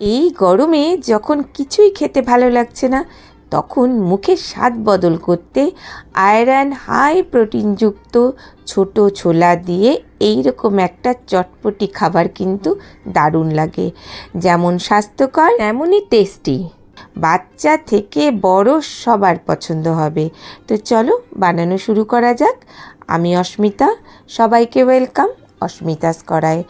এই গরমে যখন কিছুই খেতে ভালো লাগছে না, তখন মুখের স্বাদ বদল করতে আয়রন হাই প্রোটিনযুক্ত ছোট ছোলা দিয়ে এই রকম একটা চটপটি খাবার কিন্তু দারুণ লাগে। যেমন স্বাস্থ্যকর, তেমনই টেস্টি। বাচ্চা থেকে বড় সবার পছন্দ হবে। তো চলো বানানো শুরু করা যাক। আমি অস্মিতা, সবাইকে ওয়েলকাম অস্মিতাস করায়।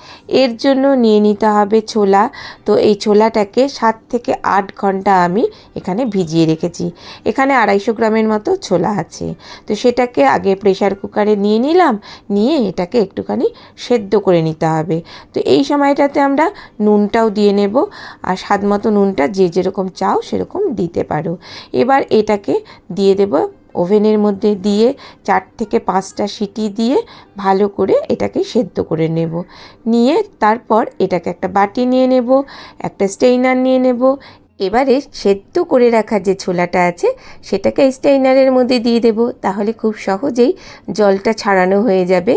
এর জন্য নিয়ে নিতে হবে ছোলা। তো এই ছোলাটাকে সাত থেকে আট ঘণ্টা আমি এখানে ভিজিয়ে রেখেছি। এখানে আড়াইশো গ্রামের মতো ছোলা আছে। তো সেটাকে আগে প্রেশার কুকারে নিয়ে নিলাম। নিয়ে এটাকে একটুখানি সেদ্ধ করে নিতে হবে। তো এই সময়টাতে আমরা নুনটাও দিয়ে নেব। আর স্বাদ মতো নুনটা যে যেরকম চাও সেরকম দিতে পারো। এবার এটাকে দিয়ে দেবো ওভেনের মধ্যে দিয়ে চার থেকে পাঁচটা সিটি দিয়ে ভালো করে এটাকে সেদ্ধ করে নেব। নিয়ে তারপর এটাকে একটা বাটি নিয়ে নেব, একটা স্টেইনার নিয়ে নেব। এবারে সেদ্ধ করে রাখা যে ছোলাটা আছে, সেটাকে স্টেইনারের মধ্যে দিয়ে দেব। তাহলে খুব সহজেই জলটা ছাড়ানো হয়ে যাবে।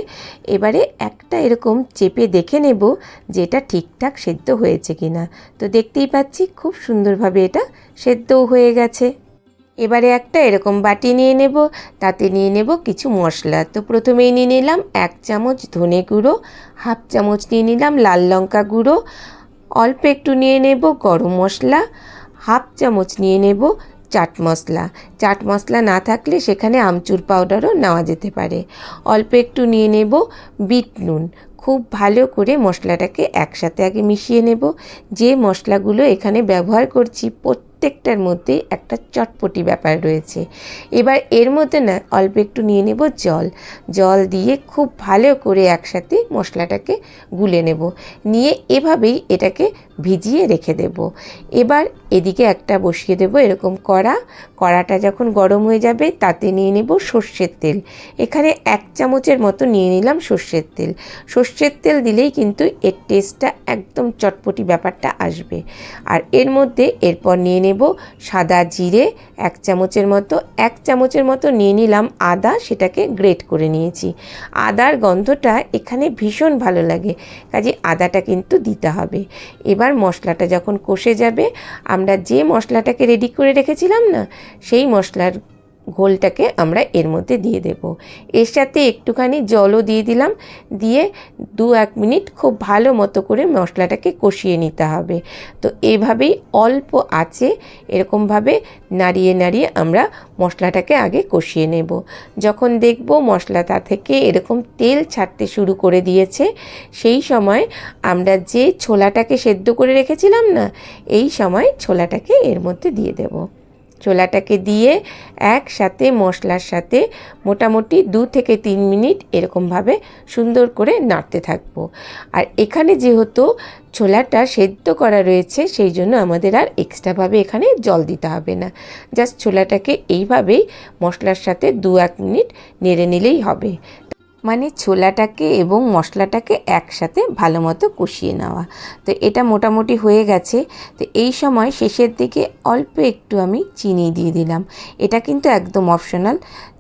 এবারে একটা এরকম চেপে দেখে নেব যে এটা ঠিকঠাক সেদ্ধ হয়েছে কিনা। তো দেখতেই পাচ্ছি খুব সুন্দরভাবে এটা সেদ্ধও হয়ে গেছে। এবারে একটা এরকম বাটি নিয়ে নেব, তাতে নিয়ে নেব কিছু মশলা। তো প্রথমেই নিয়ে নিলাম এক চামচ ধনে গুঁড়ো, হাফ চামচ নিয়ে নিলাম লাল লঙ্কা গুঁড়ো, অল্প একটু নিয়ে নেব গরম মশলা, হাফ চামচ নিয়ে নেব চাট মশলা। চাট মশলা না থাকলে সেখানে আমচুর পাউডারও নেওয়া যেতে পারে। অল্প একটু নিয়ে নেব বিট নুন। খুব ভালো করে মশলাটাকে একসাথে আগে মিশিয়ে নেব। যে মশলাগুলো এখানে ব্যবহার করছি প্রত্যেকটার মধ্যে একটা চটপটি ব্যাপার রয়েছে। এবার এর মধ্যে না অল্প একটু নিয়ে নেব জল। জল দিয়ে খুব ভালো করে একসাথে মশলাটাকে গুলে নেব। নিয়ে এভাবেই এটাকে ভিজিয়ে রেখে দেব। এবার এদিকে একটা বসিয়ে দেব এরকম কড়া। কড়াটা যখন গরম হয়ে যাবে তাতে নিয়ে নেব সর্ষের তেল। এখানে এক চামচের মতো নিয়ে নিলাম সর্ষের তেল। সর্ষের তেল দিলেই কিন্তু এর টেস্টটা একদম চটপটি ব্যাপারটা আসবে। আর এর মধ্যে এরপর নিয়ে নেব সাদা জিরে, এক চামচের মতো, এক চামচের মতো নিয়ে নিলাম আদা, সেটাকে গ্রেট করে নিয়েছি। আদার গন্ধটা এখানে ভীষণ ভালো লাগে, কাজে আদাটা কিন্তু দিতে হবে। এবার মশলাটা যখন কষে যাবে আমরা যে মশলাটাকে রেডি করে রেখেছিলাম না সেই মশলার ঘোলটাকে আমরা এর মধ্যে দিয়ে দেব। এর সাথে একটুখানি জলও দিয়ে দিলাম, দিয়ে দু এক মিনিট খুব ভালো মতো করে মশলাটাকে কষিয়ে নিতে হবে। তো এভাবেই অল্প আছে এরকমভাবে নাড়িয়ে নাড়িয়ে আমরা মশলাটাকে আগে কষিয়ে নেব। যখন দেখব মশলাটা থেকে এরকম তেল ছাড়তে শুরু করে দিয়েছে, সেই সময় আমরা যে ছোলাটাকে সেদ্ধ করে রেখেছিলাম না, এই সময় ছোলাটাকে এর মধ্যে দিয়ে দেবো। ছোলাটাকে দিয়ে একসাথে মশলার সাথে মোটামুটি দু থেকে তিন মিনিট এরকমভাবে সুন্দর করে নাড়তে থাকব। আর এখানে যেহেতু ছোলাটা সেদ্ধ করা রয়েছে, সেই জন্য আমাদের আর এক্সট্রাভাবে এখানে জল দিতে হবে না। জাস্ট ছোলাটাকে এইভাবেই মশলার সাথে দু এক মিনিট নেড়ে নিলেই হবে। মানে ছোলাটাকে এবং মশলাটাকে একসাথে ভালো মতো কষিয়ে নেওয়া। তো এটা মোটামুটি হয়ে গেছে। তো এই সময় শেষের দিকে অল্প একটু আমি চিনি দিয়ে দিলাম। এটা কিন্তু একদম অপশনাল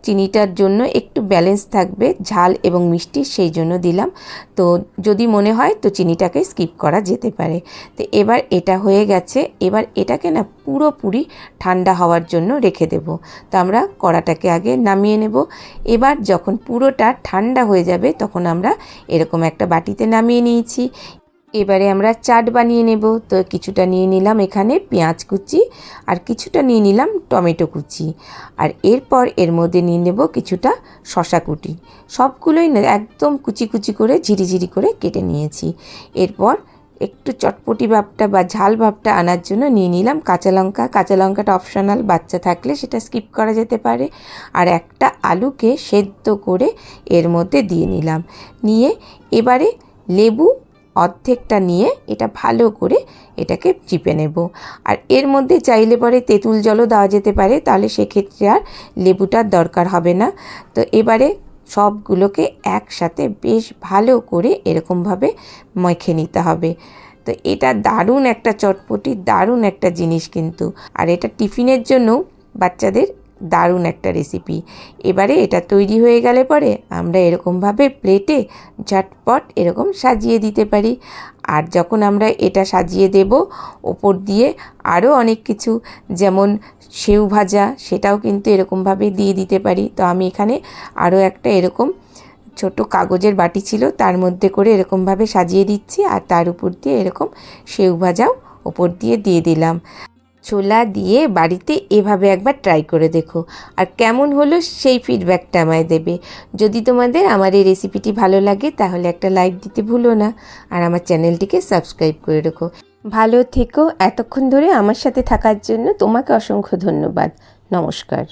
চিনিটার জন্য একটু ব্যালেন্স থাকবে, ঝাল এবং মিষ্টি সেই জন্য দিলাম। তো যদি মনে হয় তো চিনিটাকে স্কিপ করা যেতে পারে। তো এবার এটা হয়ে গেছে। এবার এটাকে না পুরোপুরি ঠান্ডা হওয়ার জন্য রেখে দেব। তো আমরা কড়াটাকে আগে নামিয়ে নেব। এবার যখন পুরোটা ঠান্ডা হয়ে যাবে তখন আমরা এরকম একটা বাটিতে নামিয়ে নিয়েছি। এবারে আমরা চাট বানিয়ে নেব। তো কিছুটা নিয়ে নিলাম এখানে পেঁয়াজ কুচি আর কিছুটা নিয়ে নিলাম টমেটো কুচি। আর এরপর এর মধ্যে নিয়ে নেব কিছুটা শশা কুটি। সবগুলোই একদম কুচি কুচি করে ঝিরিঝিরি করে কেটে নিয়েছি। এরপর একটু চটপটি ভাবটা বা ঝাল ভাবটা আনার জন্য নিয়ে নিলাম কাঁচা লঙ্কা। কাঁচা লঙ্কাটা অপশনাল, বাচ্চা থাকলে সেটা স্কিপ করা যেতে পারে। আর একটা আলুকে সেদ্ধ করে এর মধ্যে দিয়ে নিলাম। নিয়ে এবারে লেবু অর্ধেকটা নিয়ে এটা ভালো করে এটাকে চিপে নেব। আর এর মধ্যে চাইলে পরে তেঁতুল জলও দেওয়া যেতে পারে, তাহলে সেক্ষেত্রে আর লেবুটার দরকার হবে না। তো এবারে সবগুলোকে একসাথে বেশ ভালো করে এরকমভাবে মেখে নিতে হবে। তো এটা দারুণ একটা চটপটি, দারুণ একটা জিনিস কিন্তু। আর এটা টিফিনের জন্য বাচ্চাদের দারুণ একটা রেসিপি এবারে এটা তৈরি হয়ে গেলে পরে আমরা এরকমভাবে প্লেটে ঝটপট এরকম সাজিয়ে দিতে পারি। আর যখন আমরা এটা সাজিয়ে দেব, ওপর দিয়ে আরও অনেক কিছু, যেমন সেউ ভাজা, সেটাও কিন্তু এরকমভাবে দিয়ে দিতে পারি। তো আমি এখানে আরও একটা এরকম ছোট কাগজের বাটি ছিল, তার মধ্যে করে এরকমভাবে সাজিয়ে দিচ্ছি। আর তার উপর দিয়ে এরকম সেউ ভাজাও ওপর দিয়ে দিয়ে দিলাম। ছোলা দিয়ে বাড়িতে এভাবে একবার ট্রাই করে দেখো। আর কেমন হলো সেই ফিডব্যাকটা আমায় দেবে। যদি তোমাদের আমার এই রেসিপিটি ভালো লাগে, তাহলে একটা লাইক দিতে ভুলো না। আর আমার চ্যানেলটিকে সাবস্ক্রাইব করে রেখো। ভালো থেকো। এতক্ষণ ধরে আমার সাথে থাকার জন্য তোমাকে অসংখ্য ধন্যবাদ। নমস্কার।